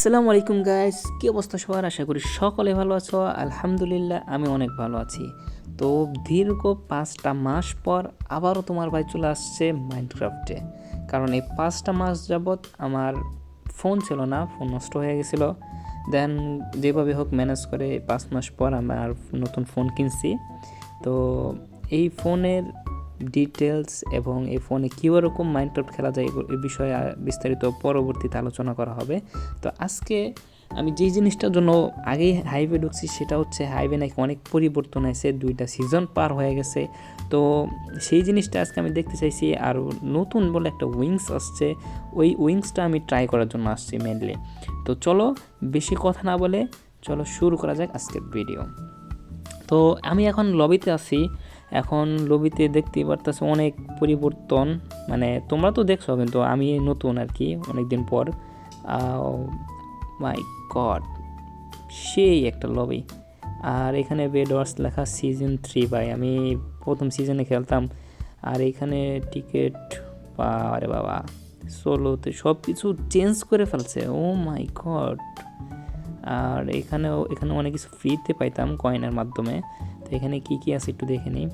আসসালামু আলাইকুম গাইস কি অবস্থা সবার? আশা করি সকলে ভালো আছো। আলহামদুলিল্লাহ, আমি অনেক ভালো আছি। তো দীর্ঘ পাঁচটা মাস পর আবারও তোমার ভাই চলে আসছে মাইনক্রাফটে কারণ এই পাঁচটা মাস যাবৎ আমার ফোন ছিল না ফোন নষ্ট হয়ে গেছিল। দেন যেভাবে হোক ম্যানেজ করে পাঁচ মাস পর আমার নতুন ফোন কিনছি। তো এই ফোনের ডিটেলস এবং এই ফোনে কীরকম মাইনক্রাফট খেলা যায়, এ বিষয়ে বিস্তারিত পরবর্তীতে আলোচনা করা হবে। তো আজকে আমি যেই জিনিসটার জন্য আগেই হাইওয়ে ঢুকছি, সেটা হচ্ছে হাইওয়ে নাকি অনেক পরিবর্তন হয়েছে দুইটা সিজন পার হয়ে গেছে। তো সেই জিনিসটা আজকে আমি দেখতে চাইছি, আর নতুন বলে একটা উইংস আসছে, ওই উইংসটা আমি ট্রাই করার জন্য আসছি মেনলি তো চলো, বেশি কথা না বলে, চলো শুরু করা যাক আজকের ভিডিও তো আমি এখন লবিতে আছি এখন লবিতে দেখতেই পারতেছো অনেক পরিবর্তন। মানে তোমরা তো দেখছ কিন্তু আমি নতুন আর কি অনেক দিন পর মাই গড সেই একটা লবি। আর এখানে বেডওয়ার্স লেখা সিজন থ্রি ভাই, আমি প্রথম সিজনে খেলতাম। আর এখানে টিকিট আরে বাবা সোলোতে সব কিছু চেঞ্জ করে ফেলছে ও মাই গড আর এখানেও, এখানে অনেক কিছু ফ্রিতে পাইতাম কয়েনের মাধ্যমে। এখানে কি কি আছে একটু দেখে নিই।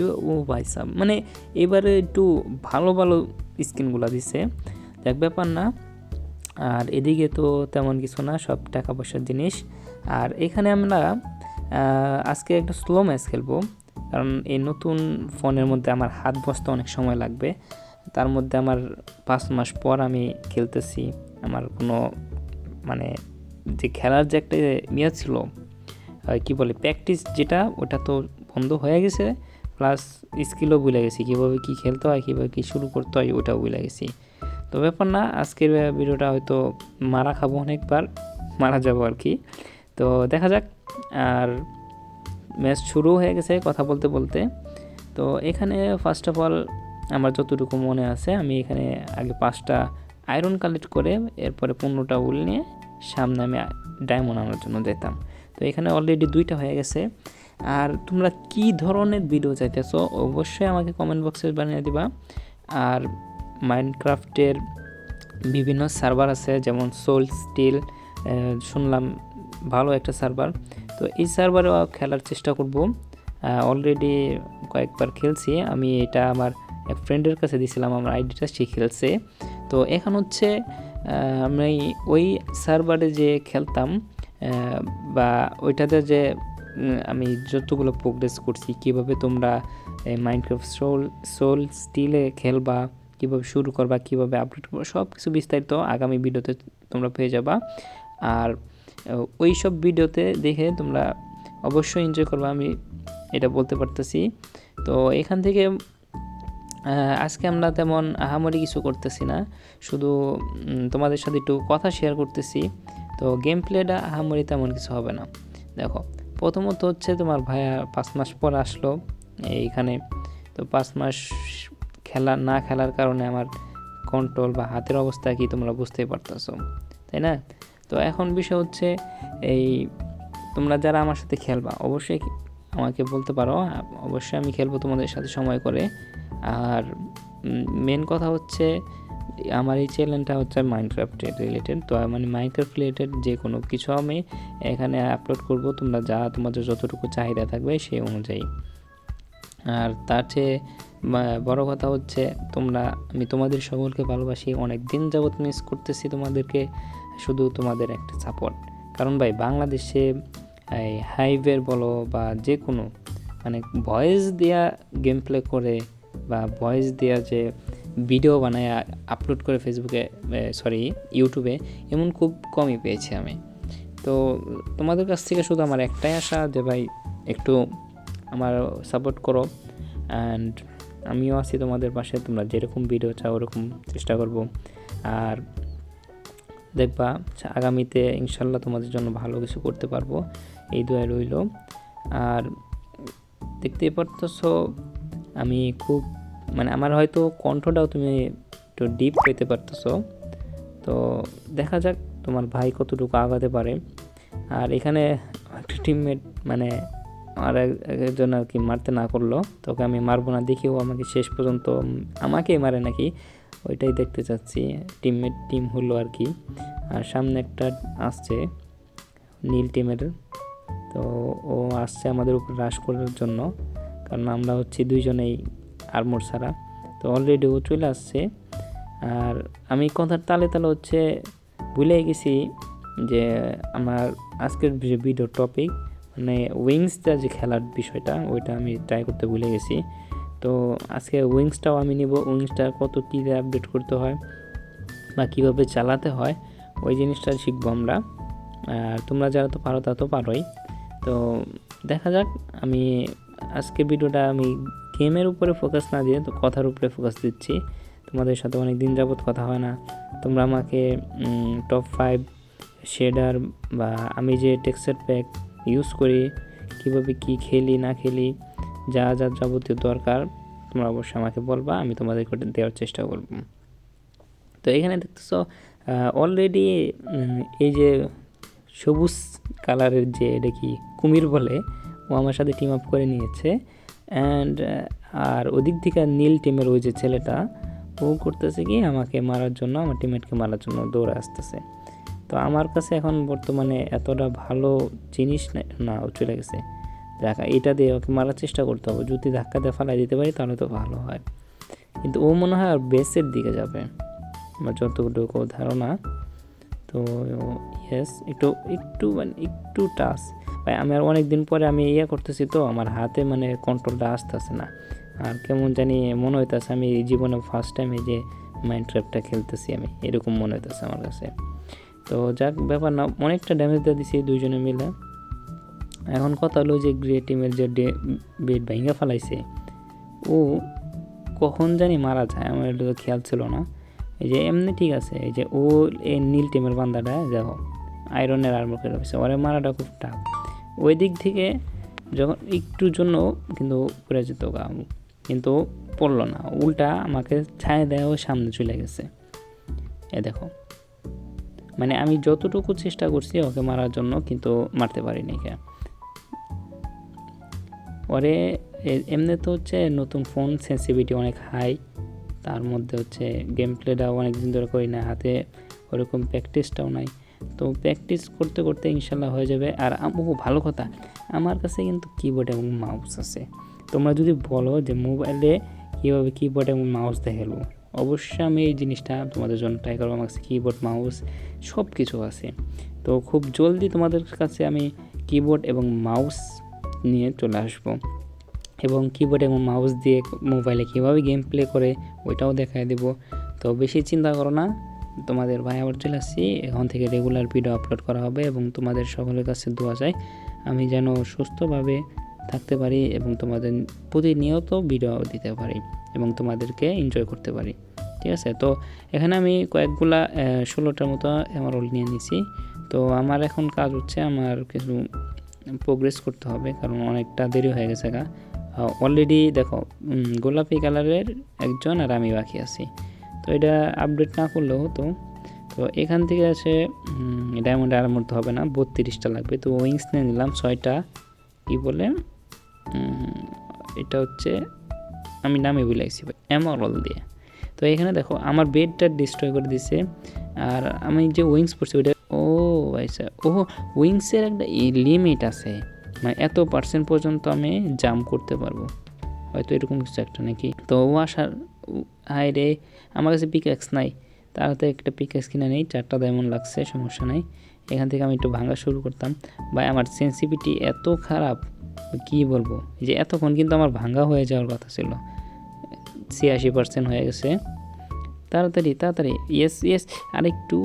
ও ভাই সাব মানে এবারে একটু ভালো ভালো স্কিনগুলো দিছে। দেখ, ব্যাপার না। আর এদিকে তো তেমন কিছু না, সব টাকা পয়সার জিনিস। আর এখানে আমরা আজকে একটা স্লো ম্যাচ খেলব। কারণ এই নতুন ফোনের মধ্যে আমার হাত বসতে অনেক সময় লাগবে। তার মধ্যে আমার পাঁচ মাস পর আমি খেলতেছি। আমার কোনো মানে যে খেলার যে একটা ইয়ে ছিল কি বলে প্র্যাকটিস যেটা, ওটা তো বন্ধ হয়ে গেছে প্লাস স্কিলও ভুলে গেছি, কীভাবে কী খেলতে হয়, কীভাবে কী শুরু করতে হয়, ওটাও ভুলে গেছি। তো ব্যাপার না, আজকের ভিডিওটা হয়তো মারা খাব অনেকবার, মারা যাব আর কি। তো দেখা যাক, আর ম্যাচ শুরু হয়ে গেছে কথা বলতে বলতে। তো এখানে ফার্স্ট অফ অল আমার যতটুকু মনে আছে, আমি এখানে আগে পাঁচটা আয়রন কালেক্ট করে, এরপরে পনেরোটা উল নিয়ে সামনে আমি ডায়মন্ড আনার জন্য যেতাম তো এখানে অলরেডি দুইটা হয়ে গেছে। আর তোমরা কি ধরনের ভিডিও চাইতেছো, অবশ্যই আমাকে কমেন্ট বক্সে বানিয়ে দিবা। আর মাইনক্রাফটের বিভিন্ন সার্ভার আছে, যেমন সোল স্টিল শুনলাম ভালো একটা সার্ভার তো এই সার্ভারেও খেলার চেষ্টা করব। অলরেডি কয়েকবার খেলছি। আমি এটা আমার এক ফ্রেন্ডের কাছে দিয়েছিলাম আমার আইডিটা সে খেলছে। তো এখন হচ্ছে আমি ওই সার্ভারে যে খেলতাম বা ওইটাতে যে আমি যতগুলো প্রোগ্রেস করছি, কীভাবে তোমরা মাইনক্রাফট সোল সোল স্টিলে খেলবা, কীভাবে শুরু করবা, কীভাবে আপডেট করবা সব কিছু বিস্তারিত আগামী ভিডিওতে তোমরা পেয়ে যাবা। আর ওই সব ভিডিওতে দেখে তোমরা অবশ্যই এনজয় করবা, আমি এটা বলতে পারতেছি। তো এখান থেকে আজকে আমরা তেমন আহামরি কিছু করতেছি না। শুধু তোমাদের সাথে একটু কথা শেয়ার করতেছি। তো গেম প্লেটা আহামরি তেমন কিছু হবে না। দেখো, প্রথমত হচ্ছে তোমার ভাইয়া পাঁচ মাস পর আসলো, এইখানে। তো পাঁচ মাস খেলা, না খেলার কারণে আমার কন্ট্রোল বা হাতের অবস্থা কি তোমরা বুঝতেই পারতেছো, তাই না? তো এখন বিষয় হচ্ছে এই, তোমরা যারা আমার সাথে খেলবা, অবশ্যই আমাকে বলতে পারো অবশ্যই আমি খেলব তোমাদের সাথে সময় করে। আর মেন কথা হচ্ছে আমার এই চ্যানেলটা হচ্ছে মাইনক্রাফট রিলেটেড তো মানে মাইনক্রাফট রিলেটেড যে কোনো কিছু আমি এখানে আপলোড করব, তোমরা যা তোমাদের যতটুকু চাহিদা থাকবে সেই অনুযায়ী। আর তার চেয়ে বড় কথা হচ্ছে, তোমরা আমি তোমাদের সকলকে ভালোবাসি অনেক দিন যাবৎ মিস করতেছি তোমাদেরকে, শুধু তোমাদের একটা সাপোর্ট কারণ ভাই, বাংলাদেশে এই হাইওয়ের বলো বা যে কোনো মানে ভয়েস দেওয়া গেম প্লে করে বা ভয়েস দেওয়া যে ভিডিও বানায় আপলোড করে ফেসবুকে সরি ইউটিউবে এমন খুব কমই পেয়েছি আমি। তো তোমাদের কাছ থেকে শুধু আমার একটাই আশা যে ভাই, একটু আমার সাপোর্ট করো অ্যান্ড আমিও আছি তোমাদের পাশে, তোমরা যেরকম ভিডিও চাও ওরকম চেষ্টা করব। আর দেখবা, আগামীতে ইনশাল্লাহ তোমাদের জন্য ভালো কিছু করতে পারব, এই দোয়া রইল। আর দেখতেই পারতেছো, আমি খুব মানে আমার হয়তো কণ্ঠটাও তুমি একটু ডিপ পেতে পারতেছো। তো দেখা যাক তোমার ভাই কতটুকু আগাতে পারে। আর এখানে একটা টিমমেট মানে আর এক- একজন আর কি মারতে না করল। তোকে আমি মারবো না দেখেও আমাকে শেষ পর্যন্ত আমাকেই মারে নাকি? ওইটাই দেখতে চাচ্ছি। টিমমেট টিম হলো আর কি। আর সামনে একটা আসছে নীল টিমের তো ও আসছে আমাদের উপর হ্রাস করার জন্য। কারণ আমরা হচ্ছি দুইজনেই আর্মোর ছাড়া। তো অলরেডি ও চলে আসছে। আর আমি কথার তালে তালে হচ্ছে ভুলে গেছি যে আমার আজকের যে ভিডিও টপিক মানে উইংসটা যে খেলার বিষয়টা, ওইটা আমি ট্রাই করতে ভুলে গেছি। তো আজকে উইংসটাও আমি নিব। উইংসটা কত কী আপডেট করতে হয় বা কীভাবে চালাতে হয়, ওই জিনিসটা শিখব আমরা। আর তোমরা যারা তো পারো তা তো পারোই। তো দেখা যাক, আমি আজকের ভিডিওটা আমি গেমের উপরে ফোকাস না দিয়ে তো কথার উপরে ফোকাস দিচ্ছি। তোমাদের সাথে অনেক দিন যাবৎ কথা হয় না। তোমরা আমাকে টপ ফাইভ শেডার বা আমি যে টেক্সচার প্যাক ইউজ করি, কীভাবে কি খেলি, না খেলি, যা যা যাবতীয় দরকার, তোমরা অবশ্যই আমাকে বলবা, আমি তোমাদেরকে ওটা দেওয়ার চেষ্টা করব। তো এখানে দেখতেছ অলরেডি এই যে সবুজ কালারের যে, এটা কি কুমির বলে, ও আমার সাথে টিম আপ করে নিয়েছে। অ্যান্ড আর ওদিক থেকে নীল টিমের ওই যে ছেলেটা, ও করতেছে কি আমাকে মারার জন্য, আমার টিমমেটকে মারার জন্য দৌড়ে আসতেছে। তো আমার কাছে এখন বর্তমানে এতটা ভালো জিনিস না চলে গেছে। দেখা, এটা দিয়ে ওকে মারার চেষ্টা করতে হবে। যদি ধাক্কা দিয়ে ফালাই দিতে পারি, তাহলে তো ভালো হয়। কিন্তু ও মনে হয় আর বেসের দিকে যাবে। আমার যতটুকু ধারণা তো ইয়েস একটু একটু মানে একটু টাচ। ভাই, আমি আর অনেক দিন পরে আমি ইয়ে করতেছি তো, আমার হাতে মানে কন্ট্রোলটা আসতেছে না। আর কেমন জানি মনে হইতেছে আমি জীবনে ফার্স্ট টাইম এই যে মাইন্ড ট্র্যাপটা খেলতেছি আমি, এরকম মনে হইতেছে আমার কাছে। তো যাক, ব্যাপার না, অনেকটা ড্যামেজ দিয়ে দিছি দুইজনে মিলে। এখন কথা হলো যে গ্রে টিমের যে বেড ভেঙে ফেলাইছে, ও কখন জানি মারা যায়, আমার এটা তো খেয়াল ছিল না। এই যে এমনি ঠিক আছে, এই যে ও এই নীল টিমের বান্দাটা, দেখো আয়রনের আর্মর করে রয়েছে, ওরে মারাটা খুব টাফ। ওই দিক থেকে যখন একটুর জন্য কিন্তু পড়ে যেত গা, কিন্তু পড়ল না, উল্টা আমাকে ছায়া দেয় ও সামনে চলে গেছে। এ দেখো মানে আমি যতটুকু চেষ্টা করছি ওকে মারার জন্য, কিন্তু মারতে পারিনি কে। ওরে এমনি তো হচ্ছে নতুন ফোন সেন্সিভিটি অনেক হাই তার মধ্যে হচ্ছে গেম প্লেটাও অনেক দিন ধরে করি না, হাতে ওরকম প্র্যাকটিসটাও নাই। তো প্র্যাকটিস করতে করতে ইনশাল্লাহ হয়ে যাবে। আর ও, ভালো কথা, আমার কাছে কিন্তু কিবোর্ড এবং মাউস আছে। তোমরা যদি বলো যে মোবাইলে কীভাবে কিবোর্ড এবং মাউস দেখাল অবশ্যই আমি এই জিনিসটা তোমাদের জন্য ট্রাই করব। আমার কাছে কিবোর্ড মাউস সব কিছু আছে। তো খুব জলদি তোমাদের কাছে আমি কিবোর্ড এবং মাউস নিয়ে চলে আসব। এবং কিবোর্ড এবং মাউস দিয়ে মোবাইলে কীভাবে গেম প্লে করে, ওইটাও দেখায় দেবো। তো বেশি চিন্তা করো না, তোমাদের ভাই আবার চলে আসছি, এখন থেকে রেগুলার ভিডিও আপলোড করা হবে এবং তোমাদের সকলের কাছে দোয়া চাই, আমি যেন সুস্থভাবে থাকতে পারি এবং তোমাদের প্রতিনিয়ত ভিডিও দিতে পারি এবং তোমাদেরকে এনজয় করতে পারি। ঠিক আছে? তো এখানে আমি কয়েকগুলা ষোলোটার মতো এমারল নিয়ে নিছি। তো আমার এখন কাজ হচ্ছে আমার কিছু প্রোগ্রেস করতে হবে, কারণ অনেকটা দেরি হয়ে গেছে গা। অলরেডি দেখো গোলাপি কালারের একজন আর আমি বাকি আছি। তো এটা আপডেট না করলেও হতো তো এখান থেকে আছে ডায়মন্ড আর মধ্যে হবে না, বত্রিশটা লাগবে। তো উইংস নিয়ে নিলাম ছয়টা, কি বলে এটা হচ্ছে, আমি নামে বুলাইছি এমরল দিয়ে। তো এখানে দেখো, আমার বেডটা ডিস্ট্রয় করে দিছে, আর আমি যে উইংস পড়ছি ওইটা ও আচ্ছা ও উইংসের একটা লিমিট আছে। মানে এত পার্সেন্ট পর্যন্ত আমি জাম করতে পারব। হয়তো এরকম কিছু একটা নাকি? তো ও আসার হাই রে আমার কাছে পিকেক্স নাই। তার হাতে একটা পিকেক্স কিনে নেই, চারটা এমন লাগছে, সমস্যা নাই। এখান থেকে আমি একটু ভাঙা শুরু করতাম। বা আমার সেন্সিভিটি এত খারাপ, কি বলব? যে এতক্ষণ কিন্তু আমার ভাঙা হয়ে যাওয়ার কথা ছিল। ছিয়াশি পার্সেন্ট হয়ে গেছে। তাড়াতাড়ি তাড়াতাড়ি ইয়েস ইয়েস আরেকটু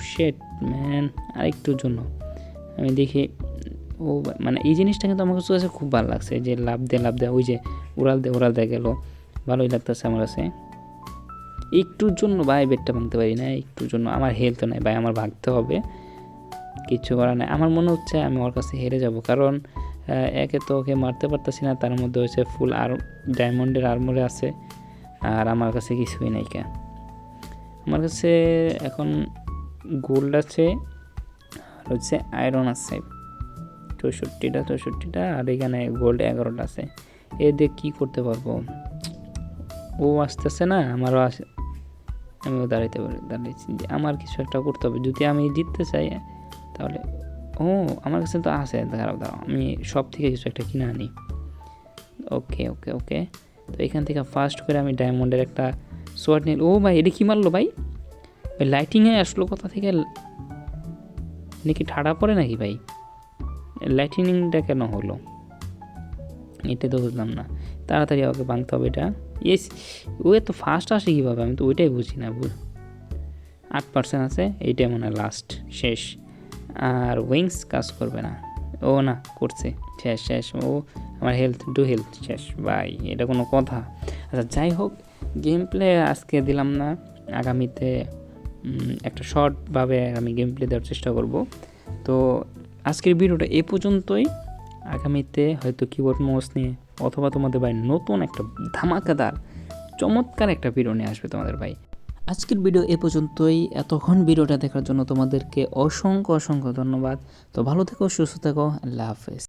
শেট ম্যান আরেকটুর জন্য। আমি দেখি ও মানে এই জিনিসটা কিন্তু আমার কাছে খুব ভালো লাগছে, যে লাভ দে লাভ দেয়, ওই যে উড়াল দে উড়াল দেয় গেল। ভালোই লাগতেছে আমার কাছে। একটুর জন্য ভাই বেডটা ভাঙতে পারি না, একটুর জন্য। আমার হেলথ নাই ভাই, আমার ভাগতে হবে। কিচ্ছু করার নাই। আমার মনে হচ্ছে আমি ওর কাছে হেরে যাব। কারণ একে তো ওকে মারতে পারতেছি না, তার মধ্যে হচ্ছে ফুল আর ডায়মন্ডের আর্মরে আছে। আর আমার কাছে কিছুই নাই কে। আমার কাছে এখন গোল্ড আছে, আর হচ্ছে আয়রন আছে। চৌষট্টিটা চৌষট্টিটা, আর এখানে গোল্ড এগারোটা আছে। এ দিয়ে কী করতে পারব? ও আসতেছে না, আমারও আসে আমিও দাঁড়াইতে পারি দাঁড়িয়েছি আমার কিছু একটা করতে হবে। যদি আমি জিততে চাই, তাহলে, ও, আমার কাছে তো আছে, দাঁড়াও দাঁড়াও, আমি সব থেকে কিছু একটা কিনে আনি। ওকে ওকে ওকে, তো এখান থেকে ফার্স্ট করে আমি ডায়মন্ডের একটা সোয়ার্ড নিল ও ভাই, এটা কী মারলো ভাই? ওই লাইটিংয়ে আসলো কোথা থেকে? নাকি ঠাড়া পড়ে নাকি ভাই? লাইটিনিংটা কেন হলো? এটা তো বুঝলাম না। তাড়াতাড়ি আমাকে ভাঙতে হবে এটা। ইয়েস ও এত ফাস্ট আসে কীভাবে? আমি তো ওইটাই বুঝি না বুঝ আট পার্সেন্ট আছে, এইটাই মনে হয় লাস্ট শেষ। আর উইংস কাজ করবে না। ও না, করছে। শেষ শেষ। ও আমার হেলথ ডু হেলথ শেষ। ভাই এটা কোনো কথা। আচ্ছা যাই হোক গেম প্লে আজকে দিলাম না। আগামীতে একটা শর্টভাবে আমি গেম প্লে দেওয়ার চেষ্টা করব। তো আজকের ভিডিওটা এ পর্যন্তই। আগামীতে হয়তো কিবোর্ড মাউস নিয়ে অথবা তোমাদের ভাই নতুন একটা ধামাকাদার, চমৎকার একটা ভিডিও নিয়ে আসবে তোমাদের ভাই। আজকের ভিডিও এ পর্যন্তই। এতক্ষণ ভিডিওটা দেখার জন্য তোমাদেরকে অসংখ্য অসংখ্য ধন্যবাদ। তো ভালো থেকো, সুস্থ থেকো। আল্লাহ হাফেজ।